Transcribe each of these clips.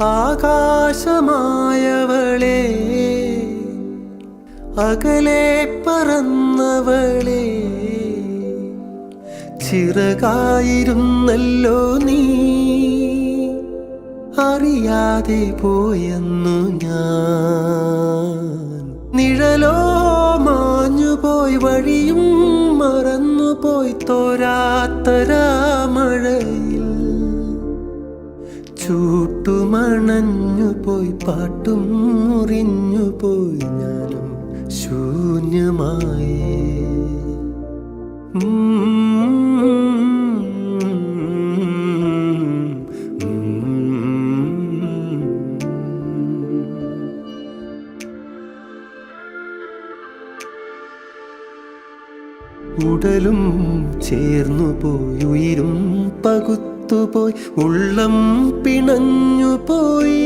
ആകാശമായവളെ അകലെ പറന്നവളെ. ചിറകായിരുന്നല്ലോ നീ അറിയാതെ പോയെന്നു ഞാൻ. നിഴലോ മാഞ്ഞുപോയി വഴിയും മറന്നുപോയി തോരാത്തരാമഴയിൽ ചൂട്ടുമണഞ്ഞു പോയി പാട്ടും മുറിഞ്ഞു പോയി ഞാനും ശൂന്യമായി ഉടലും ചേർന്നു പോയി ഉയിരും പകുത്തുപോയി ഉള്ളം പിണഞ്ഞു പോയി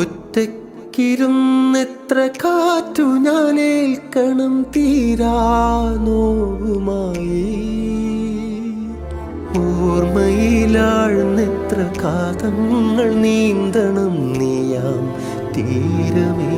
ഒറ്റക്കിരുന്നെത്ര കാറ്റു ഞാനേൽക്കണം തീരാനോവുമായി. ഓർമ്മയിലാഴ്ന്നെത്ര കാതങ്ങൾ നീന്തണം നീയാം തീരമേ